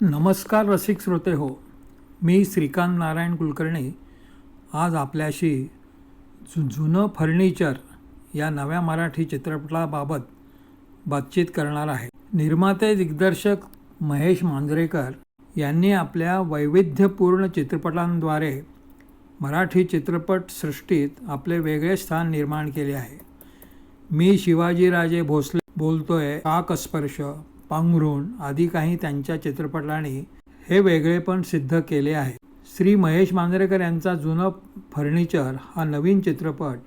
नमस्कार रसिक श्रोते हो मी श्रीकांत नारायण कुलकर्णी. आज आपल्याशी जु जुनं फर्निचर या नव्या मराठी चित्रपटाबाबत बातचीत करणार आहे. निर्माते दिग्दर्शक महेश मांजरेकर यांनी आपल्या वैविध्यपूर्ण चित्रपटांद्वारे मराठी चित्रपटसृष्टीत आपले वेगळे स्थान निर्माण केले आहे. मी शिवाजीराजे भोसले बोलतोय काकस्पर्श पांघरुण आदी काही त्यांच्या चित्रपटांनी हे वेगळेपण सिद्ध केले आहे. श्री महेश मांजरेकर यांचा जुनं फर्निचर हा नवीन चित्रपट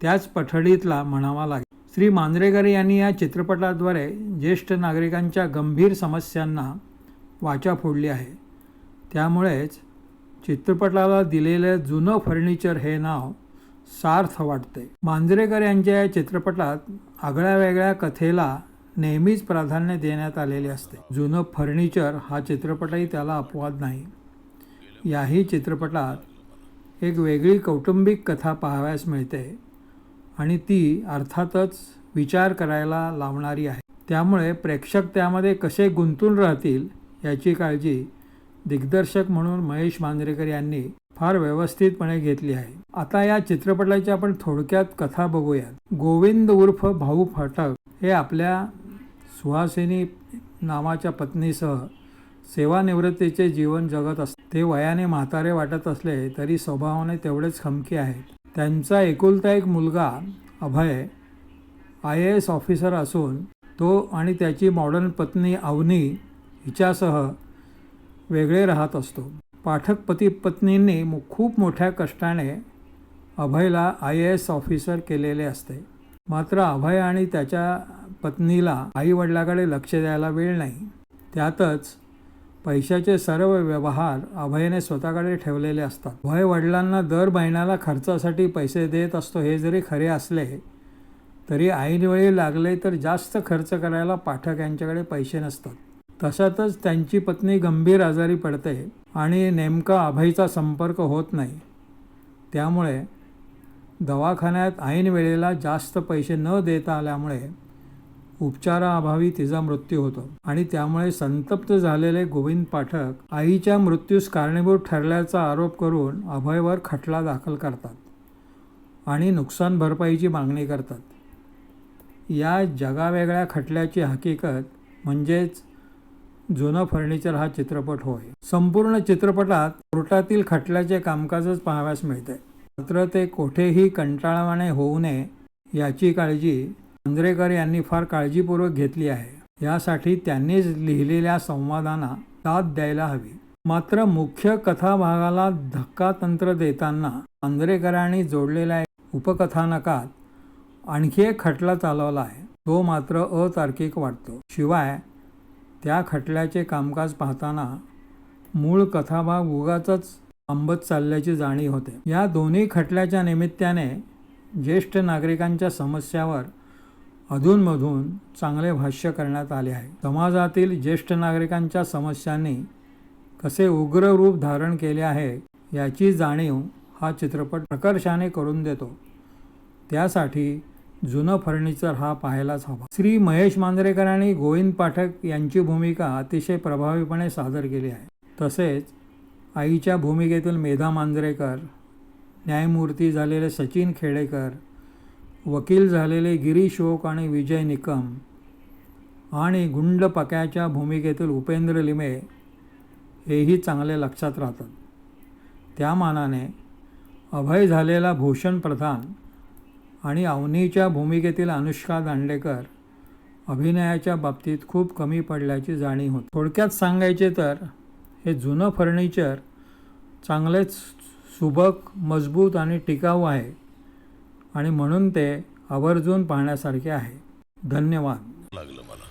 त्याच पठडीतला म्हणावा लागेल. श्री मांजरेकर यांनी या चित्रपटाद्वारे ज्येष्ठ नागरिकांच्या गंभीर समस्यांना वाचा फोडली आहे. त्यामुळेच चित्रपटाला दिलेलं जुनं फर्निचर हे नाव सार्थ वाटते. मांजरेकर यांच्या या चित्रपटात आगळ्या वेगळ्या कथेला नेहमीच प्राधान्य देण्यात आलेले असते. जुनं फर्निचर हा चित्रपटही त्याला अपवाद नाही. याही चित्रपटात एक वेगळी कौटुंबिक कथा पाहावयास मिळते आणि ती अर्थातच विचार करायला लावणारी आहे. त्यामुळे प्रेक्षक त्यामध्ये कसे गुंतून राहतील याची काळजी दिग्दर्शक म्हणून महेश मांजरेकर यांनी फार व्यवस्थितपणे घेतली आहे. आता या चित्रपटाची आपण थोडक्यात कथा बघूयात. गोविंद उर्फ भाऊ फाटक हे आपल्या सुहासिनी नावाच्या पत्नीसह सेवानिवृत्तीचे जीवन जगत असते ते वयाने म्हातारे वाटत असले तरी स्वभावाने तेवढेच खमके आहेत. त्यांचा एकुलता एक मुलगा Abhay I A S officer असून तो आणि त्याची मॉडर्न पत्नी अवनी हिच्यासह वेगळे राहत असतो. पाठक पती पत्नींनी खूप मोठ्या कष्टाने अभयला आय ए एस ऑफिसर केलेले असते. मात्र अभय आणि त्याच्या पत्नीला आईवडिलाकडे लक्ष द्यायला वेळ नाही. त्यातच पैशाचे सर्व व्यवहार अभयने स्वतःकडे ठेवलेले असतात. अभय वडिलांना दर महिन्याला खर्चासाठी पैसे देत असतो हे जरी खरे असले तरी ऐनवेळी लागले तर जास्त खर्च करायला पाठक यांच्याकडे पैसे नसतात. तशातच त्यांची पत्नी गंभीर आजारी पडते आणि नेमका अभयचा संपर्क होत नाही. त्यामुळे दवाखान्यात ऐन वेळेला जास्त पैसे न देता आल्यामुळे उपचाराअभावी तिचा मृत्यू होतो. आणि त्यामुळे संतप्त झालेले गोविंद पाठक आईच्या मृत्यूस कारणीभूत ठरल्याचा आरोप करून अभयवर खटला दाखल करतात आणि नुकसान भरपाईची मागणी करतात. या जगावेगळ्या खटल्याची हकीकत म्हणजेच जुनं फर्निचर हा चित्रपट होय. संपूर्ण चित्रपटात कोर्टातील खटल्याचे कामकाजच पाहाव्यास मिळते मात्र ते कोठेही कंटाळवाणे होऊ नये याची काळजी मांजरेकर यांनी फार काळजीपूर्वक घेतली आहे. यासाठी त्यांनीच लिहिलेल्या संवादांना साथ द्यायला हवी. मात्र मुख्य कथाभागाला धक्का तंत्र देताना मांजरेकरांनी जोडलेल्या उपकथानकात आणखी एक खटला चालवला आहे. तो मात्र अतार्किक वाटतो. शिवाय त्या खटल्याचे कामकाज पाहताना मूळ कथाभाग उगाच आंबत चालल्याची जाणीव होते. या दोन्ही खटल्याच्या निमित्ताने ज्येष्ठ नागरिकांच्या समस्यावर अधूनमधून चांगले भाष्य करण्यात आले आहे. समाजातील ज्येष्ठ नागरिकांच्या समस्यांनी कसे उग्र रूप धारण केले आहे याची जाणीव हा चित्रपट प्रकर्षाने करून देतो. त्यासाठी जुनं फर्निचर हा पाहायलाच हवा. श्री महेश मांजरेकर आणि गोविंद पाठक यांची भूमिका अतिशय प्रभावीपणे सादर केली आहे. तसेच आईच्या भूमिकेतील मेधा मांजरेकर न्यायमूर्ती झालेले सचिन खेडेकर वकील झालेले गिरीश ओक आणि विजय निकम आणि गुंड पक्याच्या भूमिकेतील उपेंद्र लिमे हेही चांगले लक्षात राहतात. त्या मानाने अभय झालेला भूषण प्रधान आणि अवनीच्या भूमिकेतील अनुष्का दांडेकर अभिनयाच्या बाबतीत खूप कमी पडल्याची जाणीव होती. थोडक्यात सांगायचे तर हे जुनं फर्निचर चांगलेच सुबक मजबूत आणि टिकाऊ आहे. आणि म्हणून ते आवर्जून पाहण्यासारखे आहे. धन्यवाद. लागलं मला.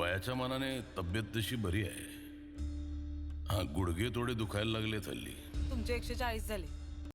वयाच्या मानाने तब्येत तशी बरी आहे. हा गुडघे थोडे दुखायला लागले हल्ली तुमचे एकशे चाळीस झाले.